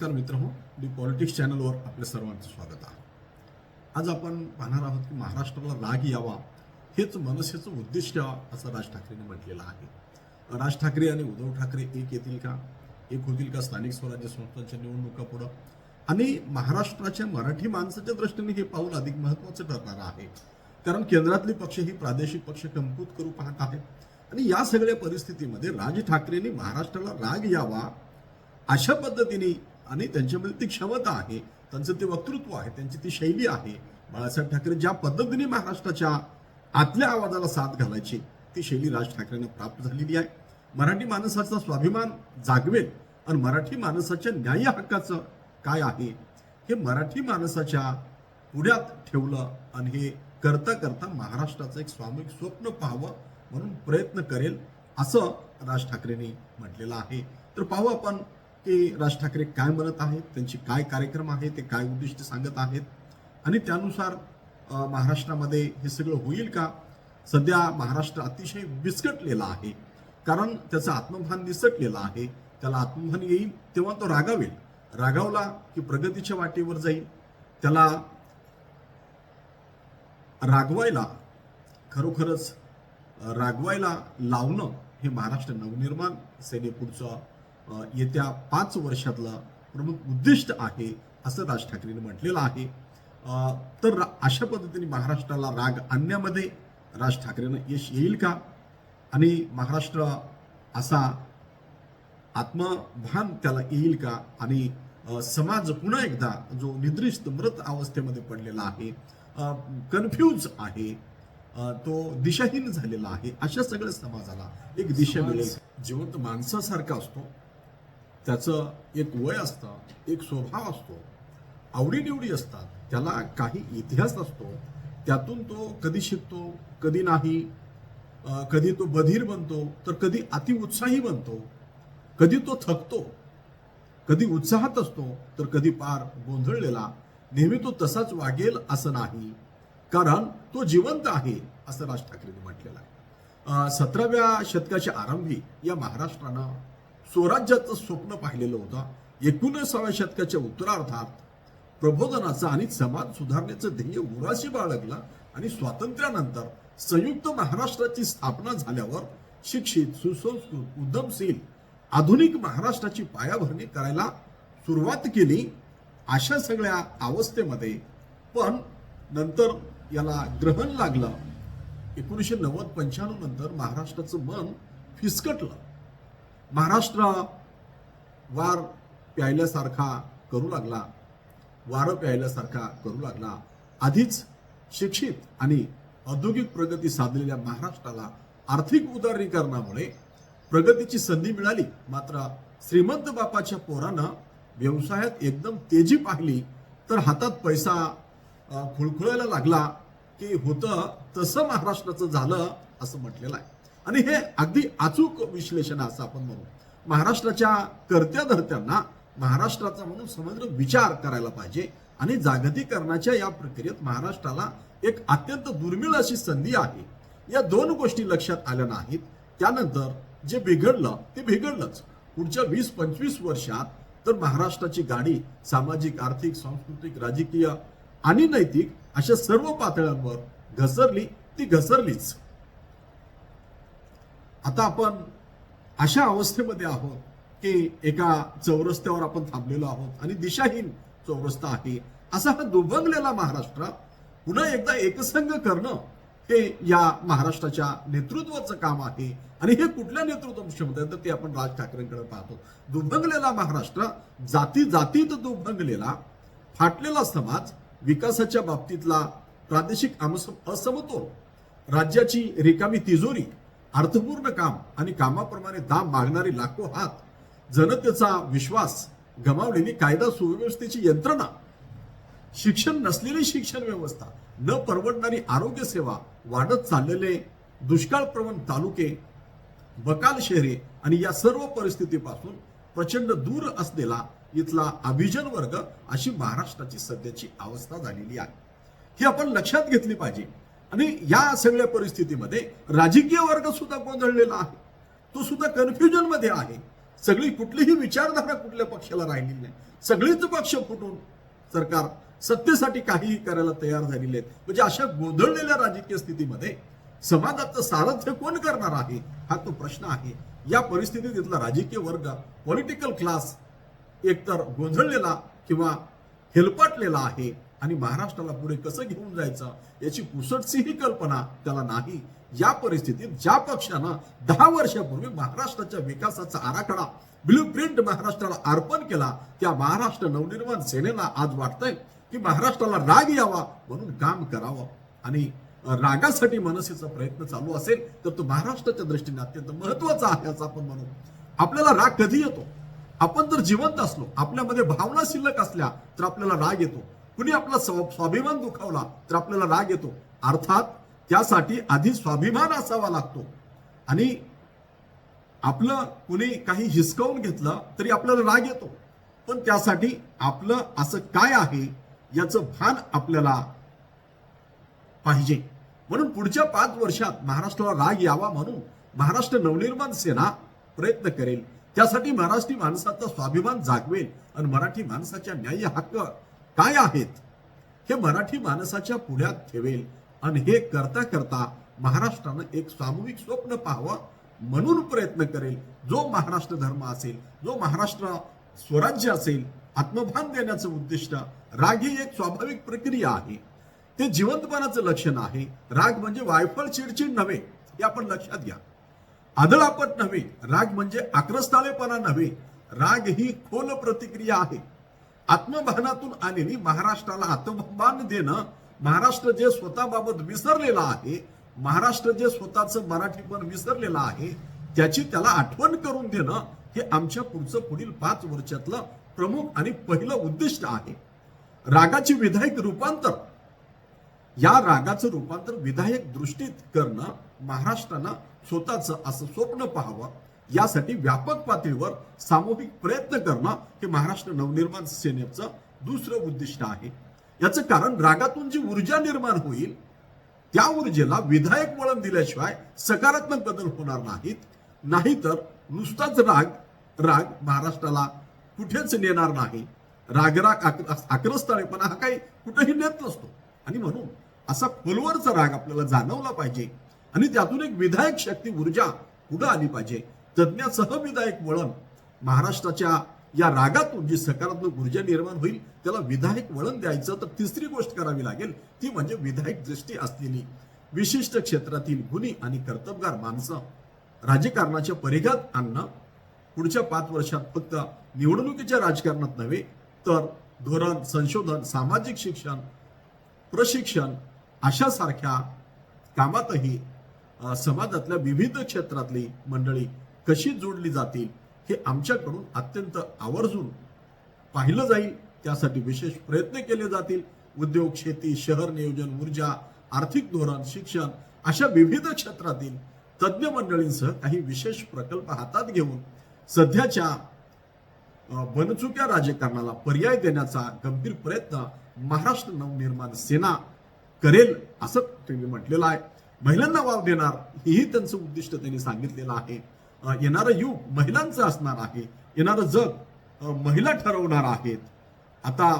नमस्कार मित्र हो डी पॉलिटिक्स चॅनलवर आपल्या सर्वांचं स्वागत आहे. आज आपण पाहणार आहोत की महाराष्ट्राला राग यावा हेच मनसेचं उद्दिष्ट असं राज ठाकरेंनी म्हटलेलं आहे. राज ठाकरे आणि उद्धव ठाकरे एक येतील का? एक होतील का स्थानिक स्वराज्य संस्थांच्या निवडणुका पुढं? आणि महाराष्ट्राच्या मराठी माणसाच्या दृष्टीने हे पाऊल अधिक महत्वाचं ठरणार आहे. कारण केंद्रातले पक्ष ही प्रादेशिक पक्ष कमकुत करू पाहत आहेत. आणि या सगळ्या परिस्थितीमध्ये राज ठाकरेंनी महाराष्ट्राला राग यावा अशा पद्धतीने आणि त्यांच्यामध्ये ती क्षमता आहे त्यांचं ते वक्तृत्व आहे त्यांची ती शैली आहे. बाळासाहेब ठाकरे ज्या पद्धतीने महाराष्ट्राच्या आतल्या आवाजाला साथ घालायची ती शैली राज ठाकरेंना प्राप्त झालेली आहे. मराठी माणसाचा स्वाभिमान जागवेल आणि मराठी माणसाच्या न्याय्य हक्काचं काय आहे हे मराठी माणसाच्या पुढ्यात ठेवलं आणि हे करता करता महाराष्ट्राचं एक सामूहिक स्वप्न पाहावं म्हणून प्रयत्न करेल असं राज ठाकरेंनी म्हटलेलं आहे. तर पाहू आपण की राज ठाकरे काय म्हणत आहेत त्यांचे काय कार्यक्रम आहे ते काय उद्दिष्ट सांगत आहेत? आणि त्यानुसार महाराष्ट्रामध्ये हे सगळं होईल का? सध्या महाराष्ट्र अतिशय विस्कटलेला आहे. कारण त्याचं आत्मभान निसटलेलं आहे. त्याला आत्मभान येईल तेव्हा तो रागावेल. रागावला की प्रगतीच्या वाटेवर जाईल. त्याला रागवायला खरोखरच रागवायला लावणं हे महाराष्ट्र नवनिर्माण सेनेपुढचं येत्या पाच वर्षातलं प्रमुख उद्दिष्ट आहे असं राज ठाकरेंनी म्हटलेलं आहे. तर अशा पद्धतीने महाराष्ट्राला राग आणण्यामध्ये राज ठाकरेंना यश येईल का? आणि महाराष्ट्र असा आत्मभान त्याला येईल का? आणि समाज पुन्हा एकदा जो निद्रिस्त मृत अवस्थेमध्ये पडलेला आहे कन्फ्यूज आहे तो दिशाहीन झालेला आहे अशा सगळ्या समाजाला एक दिशा मिळेल. जिवंत माणसासारखा असतो. त्याचं एक वय असतं एक स्वभाव असतो. आवडीनिवडी असतात. त्याला काही इतिहास असतो. त्यातून तो कधी शिकतो कधी नाही कधी तो बधीर बनतो तर कधी अतिउत्साही बनतो कधी तो थकतो कधी उत्साहात असतो तर कधी पार गोंधळलेला. नेहमी तो तसाच वागेल असं नाही. कारण तो जिवंत आहे असं राज ठाकरेंनी म्हटलेलं आहे. सतराव्या शतकाच्या आरंभी या महाराष्ट्रानं स्वराज्याचं स्वप्न पाहिलेलं होतं. एकोणीसाव्या शतकाच्या उत्तरार्धात प्रबोधनाचं आणि समाज सुधारण्याचं ध्येय उराशी बाळगलं आणि स्वातंत्र्यानंतर संयुक्त महाराष्ट्राची स्थापना झाल्यावर शिक्षित सुसंस्कृत उद्यमशील आधुनिक महाराष्ट्राची पायाभरणी करायला सुरुवात केली अशा सगळ्या अवस्थेमध्ये. पण नंतर याला ग्रहण लागलं. एकोणीसशे नव्वद पंच्याण्णव नंतर महाराष्ट्राचं मन फिसकटलं. महाराष्ट्र वार प्यायल्यासारखा करू लागला. वारं प्यायल्यासारखा करू लागला. आधीच शिक्षित आणि औद्योगिक प्रगती साधलेल्या महाराष्ट्राला आर्थिक उदारीकरणामुळे प्रगतीची संधी मिळाली. मात्र श्रीमंत बापाच्या पोरानं व्यवसायात एकदम तेजी पाहिली तर हातात पैसा खुळखुळायला लागला की होतं तसं महाराष्ट्राचं झालं असं म्हटलेलं आहे. आणि हे अगदी अचूक विश्लेषण असं आपण म्हणू. महाराष्ट्राच्या करत्या धरत्यांना महाराष्ट्राचा म्हणून समग्र विचार करायला पाहिजे आणि जागतिकरणाच्या या प्रक्रियेत महाराष्ट्राला एक अत्यंत दुर्मिळ अशी संधी आहे. या दोन गोष्टी लक्षात आल्या नाहीत. त्यानंतर जे बिघडलं ते बिघडलंच. पुढच्या वीस पंचवीस वर्षात तर महाराष्ट्राची गाडी सामाजिक आर्थिक सांस्कृतिक राजकीय आणि नैतिक अशा सर्व पातळ्यांवर घसरली ती घसरलीच. आता आपण अशा अवस्थेमध्ये आहोत की एका चौरस्त्यावर आपण थांबलेलो आहोत आणि दिशाहीन चौरस्ता आहे. असा हा दुभंगलेला महाराष्ट्र पुन्हा एकदा एकसंघ करणं हे या महाराष्ट्राच्या नेतृत्वाचं काम आहे. आणि हे कुठल्या नेतृत्व क्षमता आहे तर ते आपण राज ठाकरेंकडे पाहतो. दुभंगलेला महाराष्ट्र जाती जातीत दुभंगलेला फाटलेला समाज विकासाच्या बाबतीतला प्रादेशिक आमस- असमतोल राज्याची रिकामी तिजोरी अर्थपूर्ण काम आणि कामाप्रमाणे दाम मागणारे लाखो हात जनतेचा विश्वास गमावलेली कायदा सुव्यवस्थेची यंत्रणा शिक्षण नसलेली शिक्षण व्यवस्था न परवडणारी आरोग्य सेवा वाढत चाललेले दुष्काळ प्रवण तालुके बकाल शहरे आणि या सर्व परिस्थितीपासून प्रचंड दूर असलेला इथला अभिजन वर्ग अशी महाराष्ट्राची सध्याची अवस्था झालेली आहे. ही आपण लक्षात घेतली पाहिजे. आणि या सगळ्या परिस्थितीमध्ये राजकीय वर्ग सुद्धा गोंधळलेला आहे. तो सुद्धा कन्फ्युजनमध्ये आहे. सगळी कुठलीही विचारधारा कुठल्या पक्षाला राहिलेली नाही. सगळीच पक्ष फुटून सरकार सत्तेसाठी काहीही करायला तयार झालेले आहेत. म्हणजे अशा गोंधळलेल्या राजकीय स्थितीमध्ये समाजाचं सारथ्य कोण करणार आहे हा तो प्रश्न आहे. या परिस्थितीत इथला राजकीय वर्ग पॉलिटिकल क्लास एकतर गोंधळलेला किंवा हेलपाटलेला आहे. आणि महाराष्ट्राला पुढे कसं घेऊन जायचं याची पुसटशीही कल्पना त्याला नाही. या परिस्थितीत ज्या पक्षानं दहा वर्षापूर्वी महाराष्ट्राच्या विकासाचा आराखडा ब्ल्यू प्रिंट महाराष्ट्राला अर्पण केला त्या महाराष्ट्र नवनिर्माण सेनेला आज वाटतंय की महाराष्ट्राला राग यावा म्हणून काम करावं. आणि रागासाठी मनसेचा प्रयत्न चालू असेल तर तो महाराष्ट्राच्या दृष्टीने अत्यंत महत्त्वाचा आहे असं आपण म्हणू. आपल्याला राग कधी येतो? आपण जर जिवंत असलो आपल्यामध्ये भावना शिल्लक असल्या तर आपल्याला राग येतो. कुणी आपला स्वाभिमान दुखावला तर आपल्याला राग येतो. अर्थात त्यासाठी आधी स्वाभिमान असावा लागतो. आणि आपलं कुणी काही हिसकावून घेतलं तरी आपल्याला राग येतो. पण त्यासाठी आपलं असं काय आहे याचं भान आपल्याला पाहिजे. म्हणून पुढच्या पाच वर्षात महाराष्ट्राला राग यावा म्हणून महाराष्ट्र नवनिर्माण सेना प्रयत्न करेल. त्यासाठी महाराष्ट्री माणसाचा स्वाभिमान जागवेल. आणि मराठी माणसाच्या न्याय्य हक्क काय आहेत? हे मराठी माणसाच्या पुढ्यात ठेवेल. आणि हे करता करता महाराष्ट्रानं एक सामूहिक स्वप्न पाहावं म्हणून प्रयत्न करेल. जो महाराष्ट्र धर्म असेल जो महाराष्ट्र स्वराज्य असेल आत्मभान देण्याचं उद्दिष्ट राग ही एक स्वाभाविक प्रक्रिया आहे. ते जिवंतपणाचं लक्षण आहे. राग म्हणजे वायफळ चिडचिड नव्हे हे आपण लक्षात घ्या. आदळापट नव्हे राग म्हणजे आक्रस्ताळेपणा नव्हे. राग ही खोल प्रतिक्रिया आहे. आत्मभानातून आलेली महाराष्ट्राला आत्मभान देणं महाराष्ट्र जे स्वतःबाबत विसरलेलं आहे महाराष्ट्र जे स्वतःचं मराठीपण विसरलेलं आहे त्याची त्याला आठवण करून देणं हे आमच्या पुढचं पुढील पाच वर्षातलं प्रमुख आणि पहिलं उद्दिष्ट आहे. रागाची विधायक रूपांतर. या रागाचं रूपांतर विधायक दृष्टीत करणं महाराष्ट्रानं स्वतःचं असं स्वप्न पाहावं यासाठी व्यापक पातळीवर सामूहिक प्रयत्न करणं हे महाराष्ट्र नवनिर्माण सेनेचं दुसरं उद्दिष्ट आहे. याचं कारण रागातून जी ऊर्जा निर्माण होईल त्या ऊर्जेला विधायक वळण दिल्याशिवाय सकारात्मक बदल होणार नाहीत. नाहीतर नुसताच राग राग महाराष्ट्राला कुठेच नेणार नाही. रागराग आक- आक्रस्ताळेपणा हा काही कुठेही नेत नसतो. आणि म्हणून असा खोलवरचा राग आपल्याला जाणवला पाहिजे. आणि त्यातून एक विधायक शक्ती ऊर्जा पुढे आली पाहिजे. तज्ज्ञासह विधायक वळण. महाराष्ट्राच्या या रागातून जी सकारात्मक ऊर्जा निर्माण होईल त्याला विधायक वळण द्यायचं तर तिसरी गोष्ट करावी लागेल. ती म्हणजे विधायक दृष्टी असलेली. विशिष्ट क्षेत्रातील गुणी आणि कर्तबगार माणसं. राजकारणाच्या परिघात आणणं. पुढच्या पाच वर्षात फक्त निवडणुकीच्या राजकारणात नव्हे तर धोरण संशोधन सामाजिक शिक्षण प्रशिक्षण अशा सारख्या कामातही समाजातल्या विविध क्षेत्रातली मंडळी कशी जोडली जातील हे आमच्याकडून अत्यंत आवर्जून पाहिलं जाईल. त्यासाठी विशेष प्रयत्न केले जातील. उद्योग शेती शहर नियोजन ऊर्जा आर्थिक धोरण शिक्षण अशा विविध क्षेत्रातील तज्ज्ञ मंडळींसह काही विशेष प्रकल्प हातात घेऊन सध्याच्या बनचुक्या राजकारणाला पर्याय देण्याचा गंभीर प्रयत्न महाराष्ट्र नवनिर्माण सेना करेल असं त्यांनी म्हटलेलं आहे. महिलांना वाव देणार हेही त्यांचं उद्दिष्ट त्यांनी सांगितलेलं आहे. येणारं युग महिलांचं असणार आहे. येणारं जग महिला ठरवणार आहेत. आता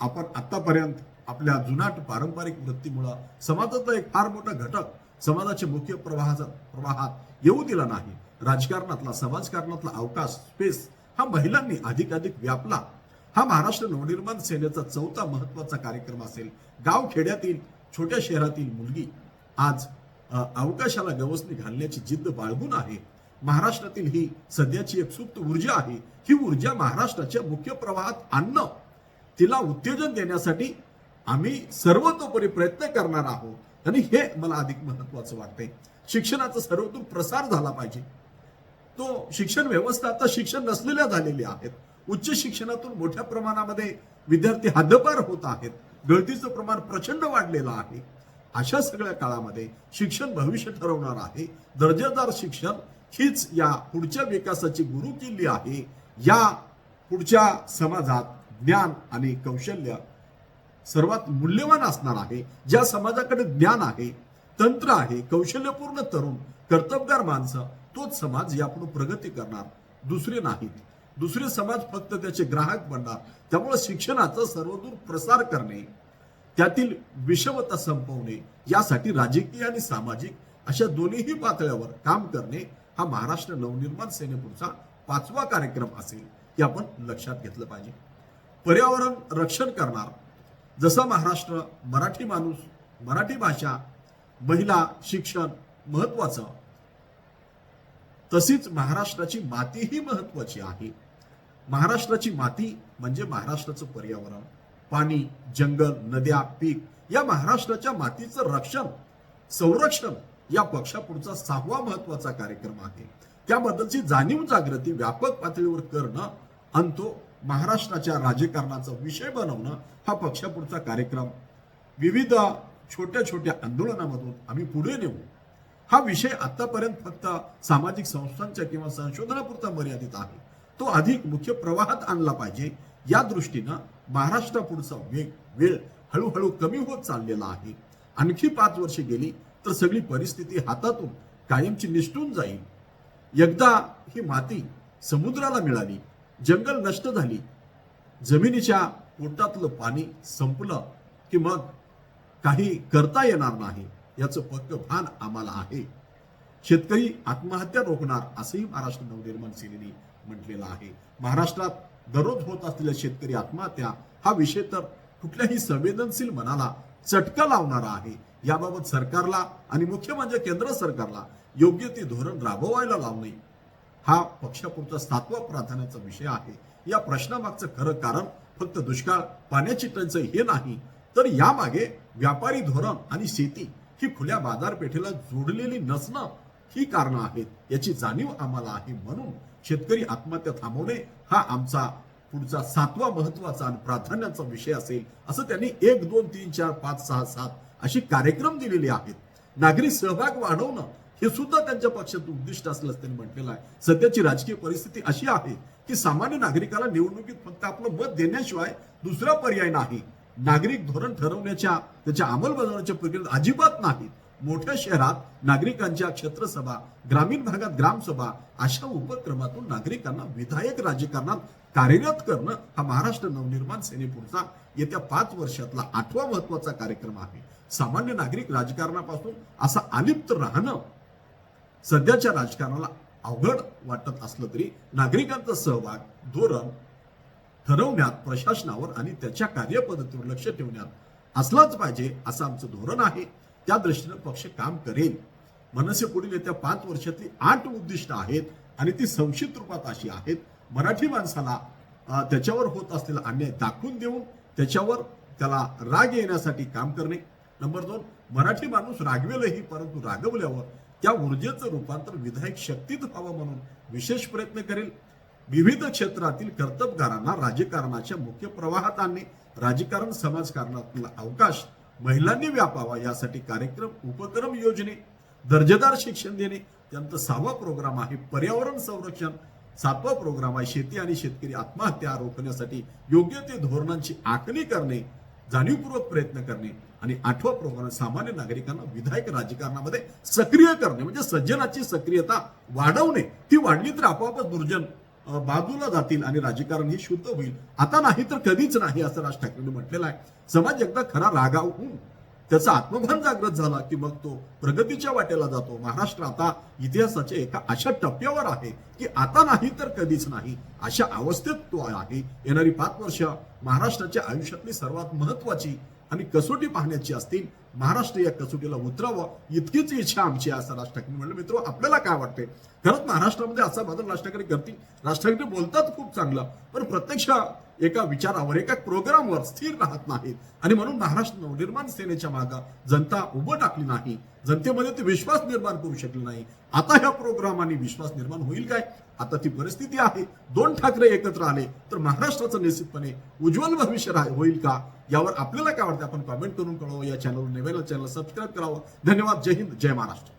आपण आतापर्यंत आपल्या जुनाट पारंपरिक वृत्तीमुळं समाजाचा एक फार मोठा घटक समाजाच्या मुख्य प्रवाहाचा प्रवाहात येऊ दिला नाही. राजकारणातला समाजकारणातला अवकाश स्पेस हा महिलांनी अधिकाधिक व्यापला. हा महाराष्ट्र नवनिर्माण सेनेचा चौथा महत्त्वाचा कार्यक्रम असेल. गाव खेड्यातील छोट्या शहरातील मुलगी. आज अवकाशाला गवसणी घालण्याची जिद्द बाळगून आहे. महाराष्ट्रातील ही सध्याची एक सुप्त ऊर्जा आहे. ही ऊर्जा महाराष्ट्राच्या मुख्य प्रवाहात आणणं तिला उत्तेजन देण्यासाठी आम्ही सर्वतोपरी प्रयत्न करणार आहोत. आणि हे मला अधिक महत्वाचं वाटते शिक्षणाचा सर्वतून प्रसार झाला पाहिजे. तो शिक्षण व्यवस्था आता शिक्षण नसलेल्या झालेल्या आहेत. उच्च शिक्षणातून मोठ्या प्रमाणामध्ये विद्यार्थी हद्दपार होत आहेत. गळतीचं प्रमाण प्रचंड वाढलेलं आहे. अशा सगळ्या काळामध्ये शिक्षण भविष्य ठरवणार आहे. दर्जेदार शिक्षण हीच या पुढच्या विकासाची गुरु किल्ली आहे. या पुढच्या समाजात ज्ञान आणि कौशल्य सर्वात मूल्यवान असणार आहे. ज्या समाजाकडे ज्ञान आहे तंत्र आहे कौशल्यपूर्ण तरुण कर्तबगार माणसं तोच समाज यापुढे प्रगती करणार. दुसरे नाहीत. दुसरे समाज फक्त त्याचे ग्राहक बनणार. त्यामुळे शिक्षणाचा सर्वदूर प्रसार करणे त्यातील विषमता संपवणे यासाठी राजकीय आणि सामाजिक अशा दोन्हीही पातळ्यावर काम करणे हा महाराष्ट्र नवनिर्माण सेनेपुढचा पाचवा कार्यक्रम असेल हे आपण लक्षात घेतलं पाहिजे. पर्यावरण रक्षण करणार जसा महाराष्ट्र मराठी माणूस मराठी भाषा महिला शिक्षण महत्वाचं तशीच महाराष्ट्राची मातीही महत्वाची आहे. महाराष्ट्राची माती म्हणजे महाराष्ट्राचं पर्यावरण. पाणी जंगल नद्या पीक या महाराष्ट्राच्या मातीचं रक्षण संरक्षण या पक्षापुढचा सहावा महत्त्वाचा कार्यक्रम आहे. त्याबद्दलची जाणीव जागृती व्यापक पातळीवर करणं आणि तो महाराष्ट्राच्या राजकारणाचा विषय बनवणं हा पक्षापुढचा कार्यक्रम. विविध छोट्या छोट्या आंदोलनामधून आम्ही पुढे नेऊ. हा विषय आतापर्यंत फक्त सामाजिक संस्थांच्या किंवा संशोधनापुरता मर्यादित आहे. तो अधिक मुख्य प्रवाहात आणला पाहिजे. या दृष्टीनं महाराष्ट्रापुढचा वेग वेळ हळूहळू कमी होत चाललेला आहे. आणखी पाच वर्षे गेली तर सगळी परिस्थिती हातातून कायमची निष्ठून जाईल. एकदा ही माती समुद्राला मिळाली जंगल नष्ट झाली जमिनीच्या पोटातलं पाणी संपलं की मग काही करता येणार नाही याचं पक्क भान आम्हाला आहे. शेतकरी आत्महत्या रोखणार असंही महाराष्ट्र नवनिर्माण सेनेने म्हटलेलं आहे. महाराष्ट्रात दररोज होत असलेल्या शेतकरी आत्महत्या हा विषय तर कुठल्याही संवेदनशील मनाला चटका लावणारा आहे. याबाबत सरकारला आणि मुख्य म्हणजे केंद्र सरकारला योग्य ते धोरण राबवायला लावणे हा पक्षापुरता सातवा प्राधान्याचा विषय आहे. या प्रश्नामागचं खरं कारण फक्त दुष्काळ पाण्याची टंचाई हे नाही तर यामागे व्यापारी धोरण आणि शेती ही खुल्या बाजारपेठेला जोडलेली नसणं ही कारणं आहेत याची जाणीव आम्हाला आहे म्हणून शेतकरी आत्महत्या थांबवणे हा आमचा पुढचा सातवा महत्त्वाचा आणि प्राधान्याचा विषय असेल असं त्यांनी एक दोन तीन चार पाच सहा सात अशी कार्यक्रम दिलेले आहेत. नागरिक सहभाग वाढवणं हे सुद्धा त्यांच्या पक्षाचं उद्दिष्ट असल्याचं त्यांनी म्हटलेलं आहे. सध्याची राजकीय परिस्थिती अशी आहे की सामान्य नागरिकाला निवडणुकीत फक्त आपलं मत देण्याशिवाय दुसरा पर्याय नाही. नागरिक धोरण ठरवण्याच्या त्याच्या अंमलबजावणीच्या प्रक्रियेत अजिबात नाही. मोठ्या शहरात नागरिकांच्या क्षेत्रसभा ग्रामीण भागात ग्रामसभा अशा उपक्रमातून नागरिकांना विधायक राजकारणात कार्यरत करणं हा महाराष्ट्र नवनिर्माण सेनेपुढचा येत्या पाच वर्षातला आठवा महत्त्वाचा कार्यक्रम आहे. सामान्य नागरिक राजकारणापासून असा अलिप्त राहणं सध्याच्या राजकारणाला अवघड वाटत असलं तरी नागरिकांचा सहभाग धोरण ठरवण्यात प्रशासनावर आणि त्याच्या कार्यपद्धतीवर लक्ष ठेवण्यात असलाच पाहिजे असं आमचं धोरण आहे. त्या दृष्टीनं पक्ष काम करेल. मनसे पुढील येत्या पाच वर्षातली आठ उद्दिष्ट आहेत आणि ती संक्षिप्त रूपात अशी आहेत. मराठी माणसाला त्याच्यावर होत असलेला अन्याय दाखवून देऊन त्याच्यावर त्याला राग येण्यासाठी काम करणे. नंबर दोन मराठी माणूस रागवेलही परंतु रागवल्यावर त्या ऊर्जेचं रूपांतर विधायक शक्तीत व्हावं म्हणून विशेष प्रयत्न करेल. विविध क्षेत्रातील कर्तबगारांना राजकारणाच्या मुख्य प्रवाहात आणणे राजकारण समाजकारणातील अवकाश महिलांनी व्यापावा यासाठी कार्यक्रम उपक्रम योजने दर्जेदार शिक्षण देणे त्यांचा सहावा प्रोग्राम आहे पर्यावरण संरक्षण. सातवा प्रोग्राम आहे शेती आणि शेतकरी आत्महत्या रोखण्यासाठी योग्य ते धोरणांची आखणी करणे जाणीवपूर्वक प्रयत्न करणे आणि आठवा प्रोग्राम सामान्य नागरिकांना विधायक राजकारणामध्ये सक्रिय करणे म्हणजे सज्जनाची सक्रियता वाढवणे. ती वाढली तर आपोआपच दुर्जन बाजूला जातील आणि राजकारण हे शुद्ध होईल. आता नाही तर कधीच नाही असं राज ठाकरेंनी म्हटलेलं आहे. समाज एकदा खरा रागावून त्याचा आत्मभान जागृत झाला की मग तो प्रगतीच्या वाटेला जातो. महाराष्ट्र आता इतिहासाच्या एका अशा टप्प्यावर आहे की आता नाही तर कधीच नाही. अशा अवस्थेत तो आहे. येणारी पाच वर्ष महाराष्ट्राच्या आयुष्यातली सर्वात महत्वाची आणि कसोटी पाहण्याची असतील. महाराष्ट्र या कसोटीला उतरावं इतकीच इच्छा आमची आहे असं राज ठाकरे म्हणलं. मित्र आपल्याला काय वाटते खरंच महाराष्ट्रामध्ये असा बदल राज ठाकरे करतील? राज ठाकरे बोलतात खूप चांगलं पण प्रत्यक्ष एका विचारावर एका प्रोग्रामवर स्थिर राहत नाहीत. आणि म्हणून महाराष्ट्र नवनिर्माण सेनेच्या मागे जनता उभं टाकली नाही. जनतेमध्ये ते विश्वास निर्माण करू शकले नाही. आता ह्या प्रोग्रामाने विश्वास निर्माण होईल काय? आता ती परिस्थिती आहे. दोन ठाकरे एकत्र आले तर महाराष्ट्राचं निश्चितपणे उज्ज्वल भविष्य होईल का? यावर आपल्याला काय वाटतं? आपण कमेंट करून कळवा. या चॅनल नव्यानं चॅनल सबस्क्राईब करावं. धन्यवाद. जय हिंद. जय महाराष्ट्र.